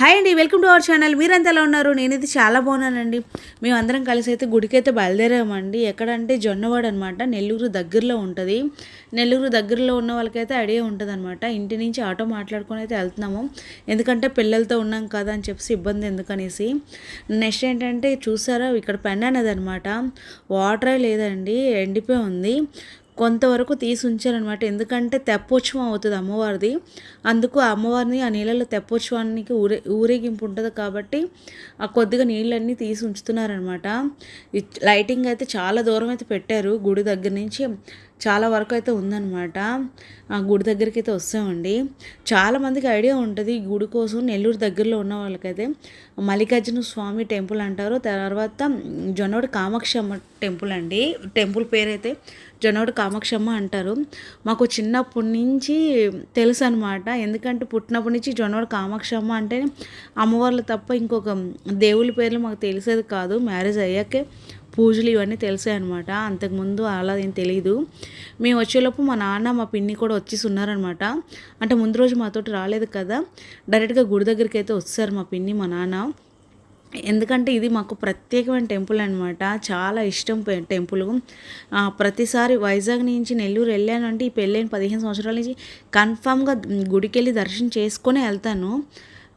Hi అండి welcome to our channel. మీరంతలా ఎలా ఉన్నారు? నేనైతే చాలా బాగున్నానండి. మేము అందరం కలిసి అయితే గుడికైతే బయలుదేరామండి. ఎక్కడంటే జొన్నవాడ అనమాట నెల్లూరు దగ్గరలో ఉంటుంది. నెల్లూరు దగ్గరలో ఉన్న వాళ్ళకైతే ఐడియా ఉంటుంది అనమాట ఇంటి నుంచి ఆటో మాట్లాడుకొని అయితే వెళ్తున్నాము. ఎందుకంటే పిల్లలతో ఉన్నాం కదా అని చెప్పేసి ఇబ్బంది ఎందుకనేసి. నెక్స్ట్ ఏంటంటే చూసారా? ఇక్కడ పెన్ అనేది అనమాట వాటరే లేదండి. ఎండిపోయి ఉంది. కొంతవరకు తీసి ఉంచారనమాట ఎందుకంటే తెప్పోత్సవం అవుతుంది అమ్మవారిది. అందుకు ఆ అమ్మవారిని ఆ నీళ్ళలో తెప్పోత్సవానికి ఊరే ఊరేగింపు ఉంటుంది కాబట్టి ఆ కొద్దిగా నీళ్ళన్నీ తీసి ఉంచుతున్నారనమాట లైటింగ్ అయితే చాలా దూరం అయితే పెట్టారు. గుడి దగ్గర నుంచి చాలా వరకు అయితే ఉందన్నమాట. ఆ గుడి దగ్గరికి అయితే వస్తామండి చాలామందికి ఐడియా ఉంటుంది గుడి కోసం నెల్లూరు దగ్గరలో ఉన్న వాళ్ళకైతే. మల్లికార్జున స్వామి టెంపుల్ అంటారు. తర్వాత జొన్నోడి కామాక్షమ్మ టెంపుల్ అండి. టెంపుల్ పేరు అయితే జొన్నోడి కామాక్షమ్మ అంటారు. మాకు చిన్నప్పటి నుంచి తెలుసు అనమాట ఎందుకంటే పుట్టినప్పటి నుంచి జొన్నోడి కామాక్షమ్మ అంటే అమ్మవార్లు తప్ప ఇంకొక దేవుళ్ళ పేర్లు మాకు తెలిసేది కాదు. మ్యారేజ్ అయ్యాకే పూజలు ఇవన్నీ తెలిసాయి అనమాట అంతకుముందు అలా ఏం తెలియదు మేము వచ్చేలోపు మా నాన్న మా పిన్ని కూడా వచ్చేసి ఉన్నారనమాట అంటే ముందు రోజు మాతోటి రాలేదు కదా. డైరెక్ట్గా గుడి దగ్గరికి అయితే వచ్చారు మా పిన్ని మా నాన్న. ఎందుకంటే ఇది మాకు ప్రత్యేకమైన టెంపుల్ అనమాట చాలా ఇష్టం టెంపుల్. ప్రతిసారి వైజాగ్ నుంచి నెల్లూరు వెళ్ళానంటే ఈ పెళ్ళైన పదిహేను సంవత్సరాల నుంచి కన్ఫామ్గా గుడికి వెళ్ళి దర్శనం చేసుకొని వెళ్తాను.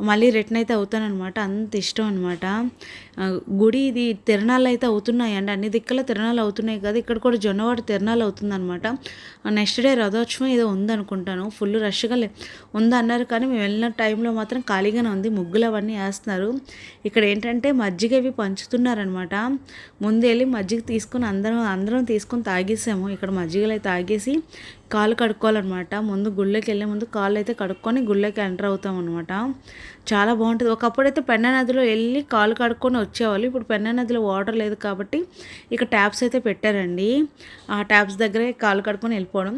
మళ్ళీ రిటర్న్ అయితే అవుతానమాట అంత ఇష్టం అనమాట గుడి ఇది తిరణాలు అయితే అవుతున్నాయి అండి. అన్ని దిక్కుల తిరణాలు అవుతున్నాయి కదా. ఇక్కడ కూడా జొన్నవాడ తిరణాలు అవుతుందన్నమాట. నెక్స్ట్ డే రథోత్సవం ఏదో ఉందనుకుంటాను. ఫుల్ రష్గా ఉందన్నారు కానీ మేము వెళ్ళిన టైంలో మాత్రం ఖాళీగానే ఉంది. ముగ్గులు అవన్నీ వేస్తున్నారు. ఇక్కడ ఏంటంటే మజ్జిగ ఇవి పంచుతున్నారనమాట ముందు వెళ్ళి మజ్జిగ తీసుకుని అందరం అందరం తీసుకుని తాగేసాము. ఇక్కడ మజ్జిగలు అయితే తాగేసి కాలు కడుక్కోవాలన్నమాట. ముందు గుళ్ళకి వెళ్ళే ముందు కాళ్ళు అయితే కడుక్కొని గుళ్ళకి ఎంటర్ అవుతాం అనమాట చాలా బాగుంటుంది. ఒకప్పుడైతే పెన్న నదిలో వెళ్ళి కాలు కడుక్కొని వచ్చేవాళ్ళు. ఇప్పుడు పెన్నా నదిలో వాటర్ లేదు కాబట్టి ఇక ట్యాప్స్ అయితే పెట్టారండి. ఆ ట్యాప్స్ దగ్గరే కాలు కడుక్కొని వెళ్ళిపోవడం.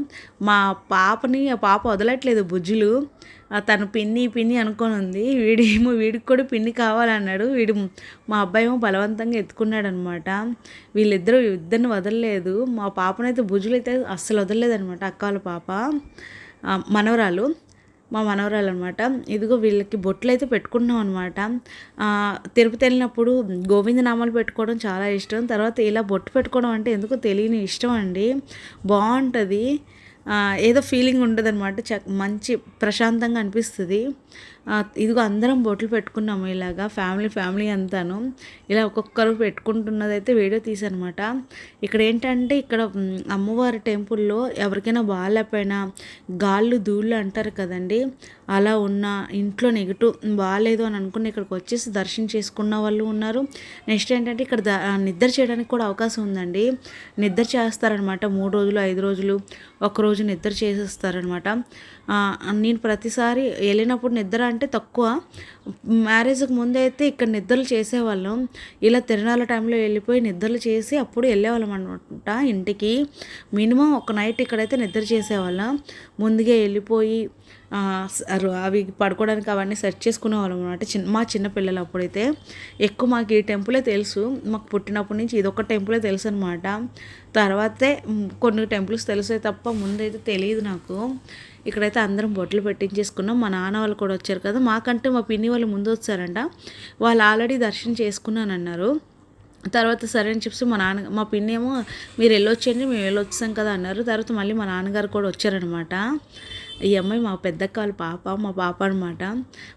మా పాపని ఆ పాప వదలట్లేదు బుజ్జులు. తను పిన్ని పిన్ని అనుకొని ఉంది. వీడేమో వీడికి కూడా పిన్ని కావాలన్నాడు. వీడు మా అబ్బాయి ఏమో బలవంతంగా ఎత్తుకున్నాడు అనమాట వీళ్ళిద్దరూ ఇద్దరిని వదలలేదు. మా పాపనైతే భుజులు అయితే అస్సలు వదలలేదు అనమాట అక్క పాప మనవరాలు. మా మనవరాలు అనమాట ఇదిగో వీళ్ళకి బొట్లు అయితే పెట్టుకున్నాం అనమాట తిరుపతి వెళ్ళినప్పుడు గోవిందనామాలు పెట్టుకోవడం చాలా ఇష్టం. తర్వాత ఇలా బొట్టు పెట్టుకోవడం అంటే ఎందుకో తెలియని ఇష్టం అండి. బాగుంటుంది. ఏదో ఫీలింగ్ ఉంటుంది అనమాట చ మంచి ప్రశాంతంగా అనిపిస్తుంది. ఇదిగో అందరం బొట్లు పెట్టుకున్నాము ఇలాగా ఫ్యామిలీ ఫ్యామిలీ అంతాను. ఇలా ఒక్కొక్కరు పెట్టుకుంటున్నదైతే వీడియో తీసనమాట ఇక్కడ ఏంటంటే ఇక్కడ అమ్మవారి టెంపుల్లో ఎవరికైనా బాగాలేకపోయినా గాళ్ళు ధూళ్ళు అంటారు కదండి అలా ఉన్న ఇంట్లో నెగిటివ్ బాగాలేదు అని అనుకుని ఇక్కడికి వచ్చేసి దర్శనం చేసుకున్న వాళ్ళు ఉన్నారు. నెక్స్ట్ ఏంటంటే ఇక్కడ నిద్ర చేయడానికి కూడా అవకాశం ఉందండి. నిద్ర చేస్తారనమాట మూడు రోజులు ఐదు రోజులు ఒక రోజు నిద్ర చేసేస్తారనమాట. నేను ప్రతిసారి వెళ్ళినప్పుడు నిద్ర అంటే తక్కువ. మ్యారేజ్కి ముందు అయితే ఇక్కడ నిద్రలు చేసేవాళ్ళం. ఇలా తిరణాల టైంలో వెళ్ళిపోయి నిద్రలు చేసి అప్పుడు వెళ్ళేవాళ్ళం అనమాట ఇంటికి. మినిమం ఒక నైట్ ఇక్కడైతే నిద్ర చేసేవాళ్ళం. ముందుగా వెళ్ళిపోయి అవి పడుకోవడానికి అవన్నీ సెర్చ్ చేసుకునే వాళ్ళం అనమాట చిన్న మా చిన్నపిల్లలు అప్పుడైతే ఎక్కువ మాకు ఈ టెంపులే తెలుసు. మాకు పుట్టినప్పటి నుంచి ఇదొక టెంపులే తెలుసు అనమాట తర్వాతే కొన్ని టెంపుల్స్ తెలుసే తప్ప ముందైతే తెలియదు నాకు. ఇక్కడైతే అందరం బొట్లు పెట్టించేసుకున్నాం. మా నాన్న వాళ్ళు కూడా వచ్చారు కదా మాకంటే మా పిన్ని వాళ్ళు ముందు వచ్చారంట. వాళ్ళు ఆల్రెడీ దర్శనం చేసుకున్నానన్నారు తర్వాత సరే అని చెప్పి మా నాన్న మా పిన్నేమో మీరు వెళ్ళొచ్చండి మేము వెళ్ళొచ్చాం కదా అన్నారు. తర్వాత మళ్ళీ మా నాన్నగారు కూడా వచ్చారనమాట ఈ అమ్మాయి మా పెద్ద కాలు పాప మా పాప అనమాట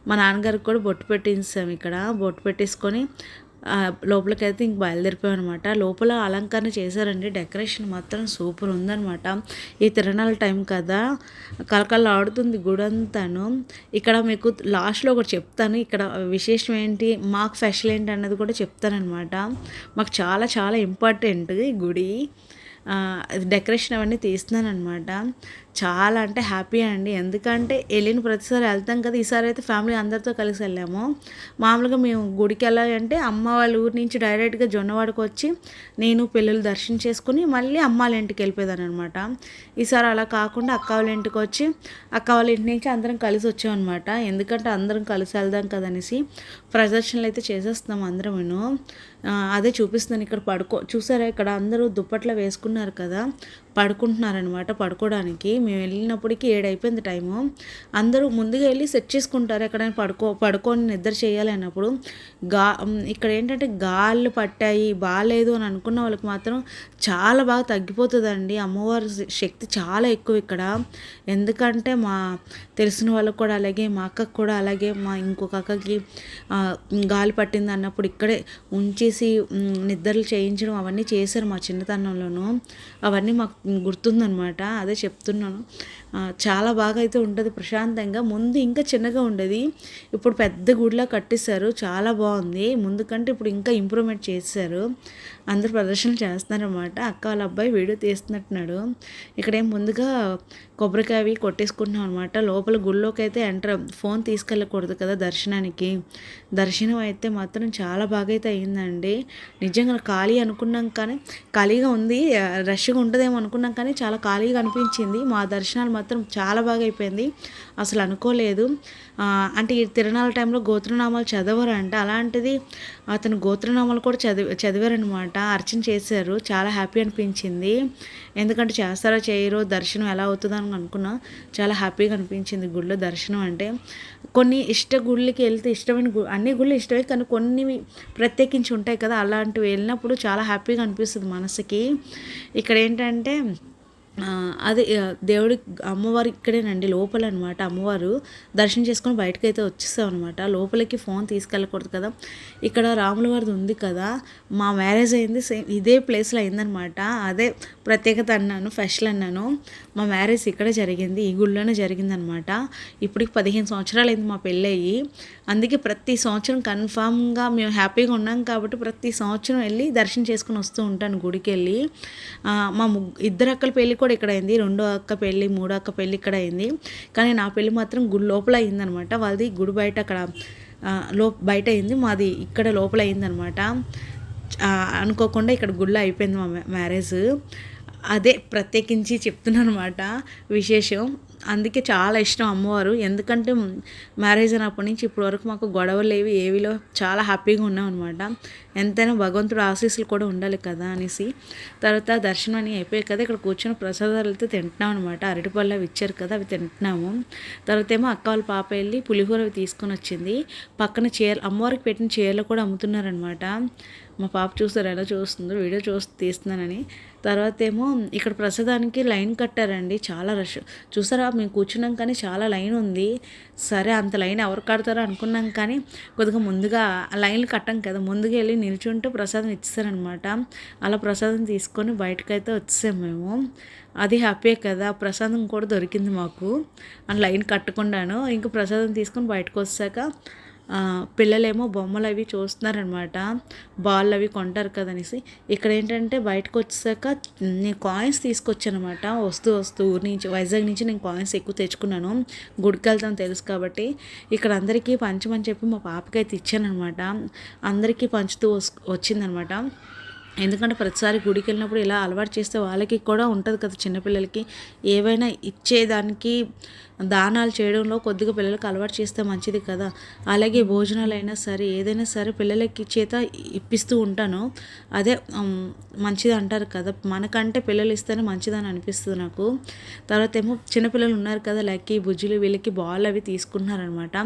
మా నాన్నగారికి కూడా బొట్టు పెట్టించాం ఇక్కడ. బొట్టు పెట్టేసుకొని లోపలికి అయితే ఇంక బయలుదేరిపోయాం అనమాట లోపల అలంకరణ చేశారండి. డెకరేషన్ మాత్రం సూపర్ ఉందనమాట ఈ తిరణాల టైం కదా. కలకల ఆడుతుంది గుడి అంతాను ఇక్కడ మీకు లాస్ట్లో ఒకటి చెప్తాను. ఇక్కడ విశేషం ఏంటి? మాకు స్పెషల్ ఏంటి అన్నది కూడా చెప్తానమాట మాకు చాలా చాలా ఇంపార్టెంట్ ఈ గుడి. డెకరేషన్ అవన్నీ తీస్తున్నాను అనమాట చాలా అంటే హ్యాపీ అండి. ఎందుకంటే వెళ్ళిన ప్రతిసారి వెళ్తాం కదా ఈసారి అయితే ఫ్యామిలీ అందరితో కలిసి వెళ్ళాము. మామూలుగా మేము గుడికి వెళ్ళాలంటే అమ్మ వాళ్ళ ఊరి నుంచి డైరెక్ట్గా జొన్నవాడకు వచ్చి నేను పిల్లలు దర్శనం చేసుకుని మళ్ళీ అమ్మ వాళ్ళ ఇంటికి వెళ్ళిపోయేదాన్ని అనమాట ఈసారి అలా కాకుండా అక్క వాళ్ళ ఇంటికి వచ్చి అక్క వాళ్ళ ఇంటి నుంచి అందరం కలిసి వచ్చామన్నమాట ఎందుకంటే అందరం కలిసి వెళ్దాం కదనేసి ప్రదర్శనలు అయితే చేసేస్తున్నాం అందరం నేను అదే చూపిస్తున్నాను ఇక్కడ పడుకో చూసారా ఇక్కడ అందరూ దుప్పట్లో వేసుకున్నారు కదా? పడుకుంటున్నారనమాట పడుకోవడానికి. మేము వెళ్ళినప్పటికీ ఏడైపోయింది టైము. అందరూ ముందుగా వెళ్ళి సెట్ చేసుకుంటారు ఎక్కడైనా పడుకో పడుకొని నిద్ర చేయాలి అన్నప్పుడు. గా ఇక్కడ ఏంటంటే గాళ్ళు పట్టాయి బాగాలేదు అని అనుకున్న వాళ్ళకి మాత్రం చాలా బాగా తగ్గిపోతుందండి. అమ్మవారి శక్తి చాలా ఎక్కువ ఇక్కడ. ఎందుకంటే మా తెలిసిన వాళ్ళకి కూడా అలాగే మా అక్కకు కూడా అలాగే మా ఇంకొక అక్కకి గాలి పట్టింది అన్నప్పుడు ఇక్కడే ఉంచేసి నిద్రలు చేయించడం అవన్నీ చేశారు మా చిన్నతనంలోనూ. అవన్నీ మాకు గుర్తుందనమాట అదే చెప్తున్నాను. చాలా బాగా అయితే ఉంటుంది ప్రశాంతంగా. ముందు ఇంకా చిన్నగా ఉండేది. ఇప్పుడు పెద్ద గుడిలా కట్టేశారు. చాలా బాగుంది. ముందు కంటే ఇప్పుడు ఇంకా ఇంప్రూవ్మెంట్ చేశారు. అందరు ప్రదర్శన చేస్తున్నారన్నమాట. అక్క వాళ్ళ అబ్బాయి వీడియో తీస్తున్నట్టున్నాడు. ఇక్కడేం ముందుగా కొబ్బరికాయ అవి కొట్టేసుకుంటున్నాం అనమాట లోపల గుళ్ళోకి అయితే ఎంటర్ ఫోన్ తీసుకెళ్ళకూడదు కదా దర్శనానికి. దర్శనం అయితే మాత్రం చాలా బాగా అయితే అయిందండి నిజంగా ఖాళీ అనుకున్నాం కానీ ఖాళీగా ఉంది రష్గా ఉంటుందేమో అనుకున్నాం కానీ చాలా ఖాళీగా అనిపించింది. మా దర్శనాలు మాత్రం చాలా బాగా అయిపోయింది అసలు అనుకోలేదు. అంటే ఈ తిరణాల టైంలో గోత్రనామాలు చదవరు అంట అలాంటిది అతను గోత్రనామాలు కూడా చదివి చదివారనమాట అర్చన చేశారు. చాలా హ్యాపీ అనిపించింది. ఎందుకంటే చేస్తారో చేయరో దర్శనం ఎలా అవుతుందో అని అనుకున్నా. చాలా హ్యాపీగా అనిపించింది గుళ్ళో దర్శనం అంటే. కొన్ని ఇష్ట గుళ్ళకి వెళ్తే ఇష్టమైన గు అన్ని గుళ్ళు ఇష్టమే కానీ కొన్ని ప్రత్యేకించి ఉంటాయి కదా అలాంటివి వెళ్ళినప్పుడు చాలా హ్యాపీగా అనిపిస్తుంది మనసుకి. ఇక్కడ ఏంటంటే అదే దేవుడి అమ్మవారు ఇక్కడేనండి లోపల అనమాట అమ్మవారు దర్శనం చేసుకొని బయటకు అయితే వచ్చేస్తాం అనమాట లోపలికి ఫోన్ తీసుకెళ్ళకూడదు కదా. ఇక్కడ రాముల వారిది ఉంది కదా. మా మ్యారేజ్ అయింది సేమ్ ఇదే ప్లేస్లో అయిందనమాట. అదే ప్రత్యేకత అన్నాను ఫెషల్ అన్నాను. మా మ్యారేజ్ ఇక్కడ జరిగింది ఈ గుళ్ళోనే జరిగిందనమాట. ఇప్పటికి పదిహేను సంవత్సరాలు అయింది మా పెళ్ళయ్యి అందుకే ప్రతి సంవత్సరం కన్ఫామ్గా మేము హ్యాపీగా ఉన్నాం కాబట్టి ప్రతి సంవత్సరం వెళ్ళి దర్శనం చేసుకుని వస్తూ ఉంటాను గుడికి వెళ్ళి మా ఇద్దరు అక్కల పెళ్ళి కూడా ఇక్కడ అయింది. రెండో అక్క పెళ్ళి మూడో అక్క పెళ్ళి ఇక్కడ అయింది. కానీ నా పెళ్ళి మాత్రం గుడి లోపల అయిందనమాట. వాళ్ళది గుడి బయట అక్కడ లో బయట అయింది. మాది ఇక్కడ లోపల అయిందనమాట. అనుకోకుండా ఇక్కడ గుళ్ళో అయిపోయింది మా మ్యారేజ్. అదే ప్రత్యేకించి చెప్తున్నాను అనమాట విశేషం. అందుకే చాలా ఇష్టం అమ్మవారు. ఎందుకంటే మ్యారేజ్ అయినప్పటి నుంచి ఇప్పటి వరకు మాకు గొడవలు లేవి ఏవిలో చాలా హ్యాపీగా ఉన్నాం అనమాట ఎంతైనా భగవంతుడు ఆశీస్సులు కూడా ఉండాలి కదా అనేసి. తర్వాత దర్శనం అని అయిపోయాయి కదా ఇక్కడ కూర్చొని ప్రసాదాలు అయితే తింటున్నాం అనమాట అరటిపళ్ళు అవి ఇచ్చారు కదా అవి తింటున్నాము. తర్వాత ఏమో అక్క వాళ్ళ పాప వెళ్ళి పులిహోర అవి తీసుకొని వచ్చింది. పక్కన చీర అమ్మవారికి పెట్టిన చీరలు కూడా అమ్ముతున్నారనమాట మా పాప చూస్తారు ఎలా చూస్తుందో వీడియో చూసి తీస్తున్నానని. తర్వాత ఏమో ఇక్కడ ప్రసాదానికి లైన్ కట్టారండి చాలా రష్. చూసారా మేము కూర్చున్నాం కానీ చాలా లైన్ ఉంది. సరే అంత లైన్ ఎవరు కడతారో అనుకున్నాం కానీ కొద్దిగా ముందుగా లైన్లు కట్టాం కదా ముందుగా వెళ్ళి నిల్చుంటూ ప్రసాదం ఇచ్చేసారనమాట అలా ప్రసాదం తీసుకొని బయటకైతే వచ్చేసాం మేము. అది హ్యాపీ కదా ప్రసాదం కూడా దొరికింది మాకు. అని లైన్ కట్టకుండాను ఇంకా ప్రసాదం తీసుకొని బయటకు వచ్చాక పిల్లలేమో బొమ్మలు అవి చూస్తున్నారనమాట. బాల్ అవి కొంటారు కదనేసి. ఇక్కడ ఏంటంటే బయటకు వచ్చాక నేను కాయిన్స్ తీసుకొచ్చానమాట. వస్తూ వస్తూ ఊరి నుంచి వైజాగ్ నుంచి నేను కాయిన్స్ ఎక్కువ తెచ్చుకున్నాను. గుడికి వెళ్తాం తెలుసు కాబట్టి. ఇక్కడ అందరికీ పంచమని చెప్పి మా పాపకైతే ఇచ్చానమాట అందరికీ పంచుతూ వచ్చిందనమాట. ఎందుకంటే ప్రతిసారి గుడికి వెళ్ళినప్పుడు ఇలా అలవాటు చేస్తే వాళ్ళకి కూడా ఉంటుంది కదా చిన్నపిల్లలకి. ఏవైనా ఇచ్చేదానికి దానాలు చేయడంలో కొద్దిగా పిల్లలకు అలవాటు చేస్తే మంచిది కదా. అలాగే భోజనాలు అయినా సరే ఏదైనా సరే పిల్లలకి చేత ఇప్పిస్తూ ఉంటాను. అదే మంచిది అంటారు కదా. మనకంటే పిల్లలు ఇస్తేనే మంచిదని అనిపిస్తుంది నాకు. తర్వాత ఏమో చిన్నపిల్లలు ఉన్నారు కదా లక్కీ బుజ్జులు వీళ్ళకి బాల్ అవి తీసుకున్నారనమాట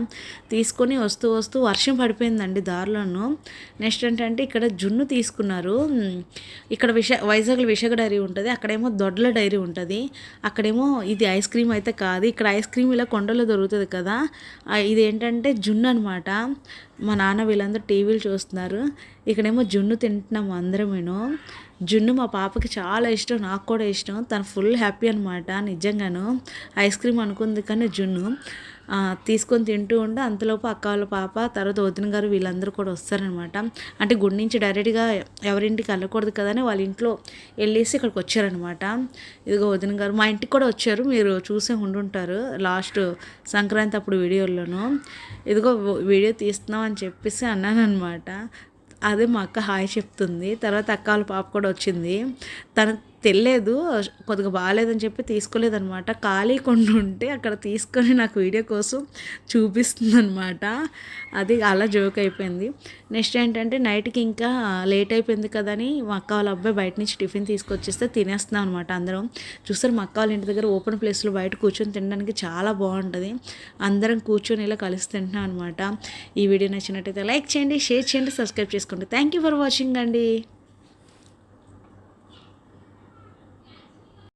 తీసుకొని వస్తూ వస్తూ వర్షం పడిపోయిందండి దారిలోను. నెక్స్ట్ ఏంటంటే ఇక్కడ జున్ను తీసుకున్నారు. ఇక్కడ విశ వైజాగ్లో విశాఖ డైరీ ఉంటుంది. అక్కడేమో దొడ్ల డైరీ ఉంటుంది. అక్కడేమో ఇది ఐస్ క్రీమ్ అయితే కాదు. ఇక్కడ ఐస్ ఐస్ క్రీమ్ ఇలా కొండలో దొరుకుతుంది కదా. ఇది ఏంటంటే జున్ను అనమాట మా నాన్న వీళ్ళందరూ టీవీలు చూస్తున్నారు. ఇక్కడేమో జున్ను తింటున్నాము అందరమేను. జున్ను మా పాపకి చాలా ఇష్టం నాకు కూడా ఇష్టం. తను ఫుల్ హ్యాపీ అనమాట నిజంగాను. ఐస్ క్రీమ్ అనుకుంది కానీ జున్ను. తీసుకొని తింటూ ఉంటే అంతలోపు అక్క వాళ్ళ పాప తర్వాత వదిన గారు వీళ్ళందరూ కూడా వస్తారనమాట అంటే గుడి నుంచి డైరెక్ట్గా ఎవరింటికి వెళ్ళకూడదు కదని వాళ్ళ ఇంట్లో వెళ్ళేసి ఇక్కడికి వచ్చారనమాట ఇదిగో వదిన గారు మా ఇంటికి కూడా వచ్చారు. మీరు చూసే ఉండుంటారు. లాస్ట్ సంక్రాంతి అప్పుడు వీడియోలోను ఇదిగో వీడియో తీస్తున్నాం అని చెప్పేసి అన్నాను అనమాట అదే మా అక్క హాయ్ చెప్తుంది. తర్వాత అక్క వాళ్ళ పాప కూడా వచ్చింది. తన తెలియదు కొద్దిగా బాగాలేదని చెప్పి తీసుకోలేదనమాట ఖాళీ కొండ ఉంటే అక్కడ తీసుకొని నాకు వీడియో కోసం చూపిస్తుంది అనమాట అది అలా జోక్ అయిపోయింది. నెక్స్ట్ ఏంటంటే నైట్కి ఇంకా లేట్ అయిపోయింది కదని మా అక్క వాళ్ళ అబ్బాయి బయట నుంచి టిఫిన్ తీసుకొచ్చేస్తే తినేస్తున్నాం అనమాట అందరం. చూస్తారు మా అక్క వాళ్ళ ఇంటి దగ్గర ఓపెన్ ప్లేస్లో బయట కూర్చొని తినడానికి చాలా బాగుంటుంది. అందరం కూర్చొని ఇలా కలిసి తింటున్నాం అనమాట ఈ వీడియో నచ్చినట్టయితే లైక్ చేయండి షేర్ చేయండి సబ్స్క్రైబ్ చేసుకోండి. థ్యాంక్ యూ ఫర్ వాచింగ్ అండి.